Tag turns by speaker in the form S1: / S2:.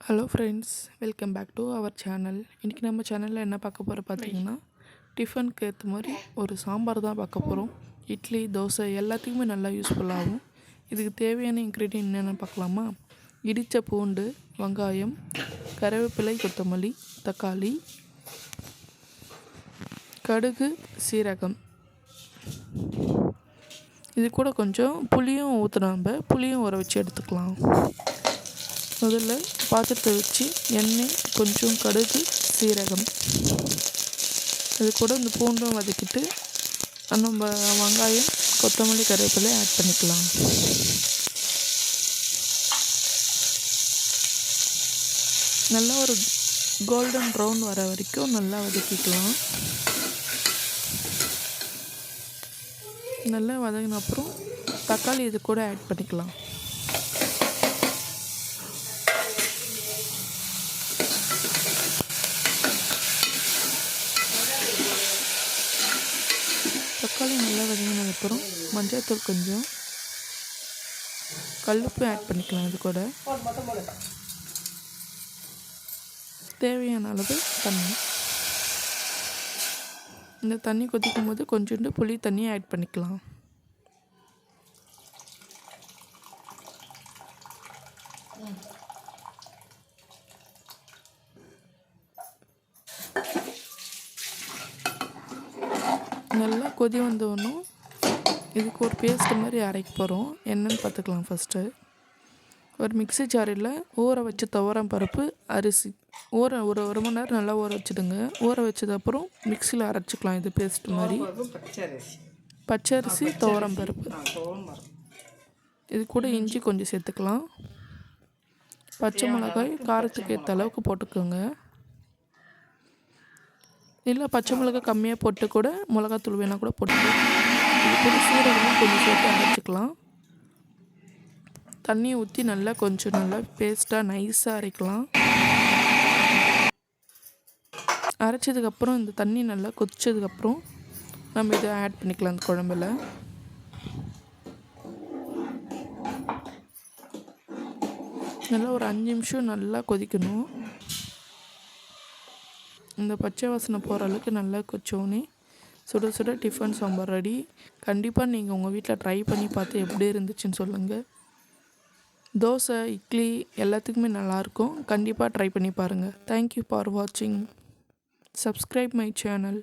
S1: Hello friends welcome back to our channel இன்றைக்கி நம்ம சேனலில் என்ன பார்க்க போகிறோம் பார்த்தீங்கன்னா டிஃபனுக்கு ஏற்ற மாதிரி ஒரு சாம்பார் தான் பார்க்க போகிறோம் இட்லி தோசை எல்லாத்துக்குமே நல்லா யூஸ்ஃபுல்லாகும் இதுக்கு தேவையான இன்க்ரீடியன்ட் என்னென்னு பார்க்கலாமா? இடித்த பூண்டு வெங்காயம் கருவேப்பிலை கொத்தமல்லி தக்காளி கடுகு சீரகம். இது கூட கொஞ்சம் புளியும் ஊற்றுனா நம்ம. புளியும் ஊற வச்சு எடுத்துக்கலாம். முதல்ல பாத்திரத்தை வச்சு எண்ணெய் கொஞ்சம் கடுகு சீரகம். இது கூட இந்த பூண்டும் வதக்கிட்டு நம்ம வெங்காயம் கொத்தமல்லி கருவேப்பிலை ஆட் பண்ணிக்கலாம். நல்லா ஒரு கோல்டன் ப்ரௌன் வர வரைக்கும் நல்லா வதக்கிக்கலாம். நல்லா வதங்கின அப்புறம் தக்காளி இது கூட ஆட் பண்ணிக்கலாம். தக்காளி நல்லா வதங்கினதுக்கப்புறம் மஞ்சள்தூள் கொஞ்சம் கல்லுப்பு ஆட் பண்ணிக்கலாம் இது கூட. தேவையான அளவு தண்ணி. இந்த தண்ணி கொதிக்கும் போது கொஞ்சோண்டு புளி தண்ணியை ஆட் பண்ணிக்கலாம். நல்லா கொதி வந்தவொன்னும் இதுக்கு ஒரு பேஸ்ட் மாதிரி அரைக்க போகிறோம் என்னன்னு பார்த்துக்கலாம் ஃபஸ்ட்டு ஒரு மிக்ஸி ஜாரில் ஊற வச்ச துவரம் பருப்பு அரிசி. ஊற ஒரு ஒரு மணி நேரம் நல்லா ஊற வச்சுடுங்க. ஊற வச்சதுக்கப்புறம் மிக்சியில் அரைச்சிக்கலாம் இது பேஸ்ட் மாதிரி.
S2: பச்சரிசி
S1: பச்சரிசி துவரம் பருப்பு. இது கூட இஞ்சி கொஞ்சம் சேர்த்துக்கலாம். பச்சை மிளகாய் காரத்துக்கு ஏற்ற அளவுக்கு போட்டுக்கோங்க. இல்லை பச்சை மிளகாய் கம்மியாக போட்டு கூட மிளகாத்தூள் வேணால் கூட போட்டு இது சீரகமும் கொஞ்சம் சேர்த்து அரைச்சிக்கலாம். தண்ணியை ஊற்றி நல்லா கொஞ்சம் நல்லா பேஸ்ட்டாக நைஸாக அரைக்கலாம். அரைச்சதுக்கப்புறம் இந்த தண்ணி நல்லா கொதிச்சதுக்கப்புறம் நம்ம இதை ஆட் பண்ணிக்கலாம் அந்த குழம்புல. நல்லா ஒரு அஞ்சு நிமிஷம் நல்லா கொதிக்கணும். இந்த பச்சை வாசனை போகிற அளவுக்கு நல்லா கொச்சோன்னே சுட சுட டிஃபன் சாம்பார் ரெடி கண்டிப்பாக நீங்கள் உங்கள் வீட்டில் ட்ரை பண்ணி பார்த்து எப்படி இருந்துச்சுன்னு சொல்லுங்கள் தோசை இட்லி எல்லாத்துக்குமே நல்லாயிருக்கும் கண்டிப்பாக ட்ரை பண்ணி பாருங்கள் தேங்க்யூ ஃபார் வாட்சிங் சப்ஸ்கிரைப் மை சேனல்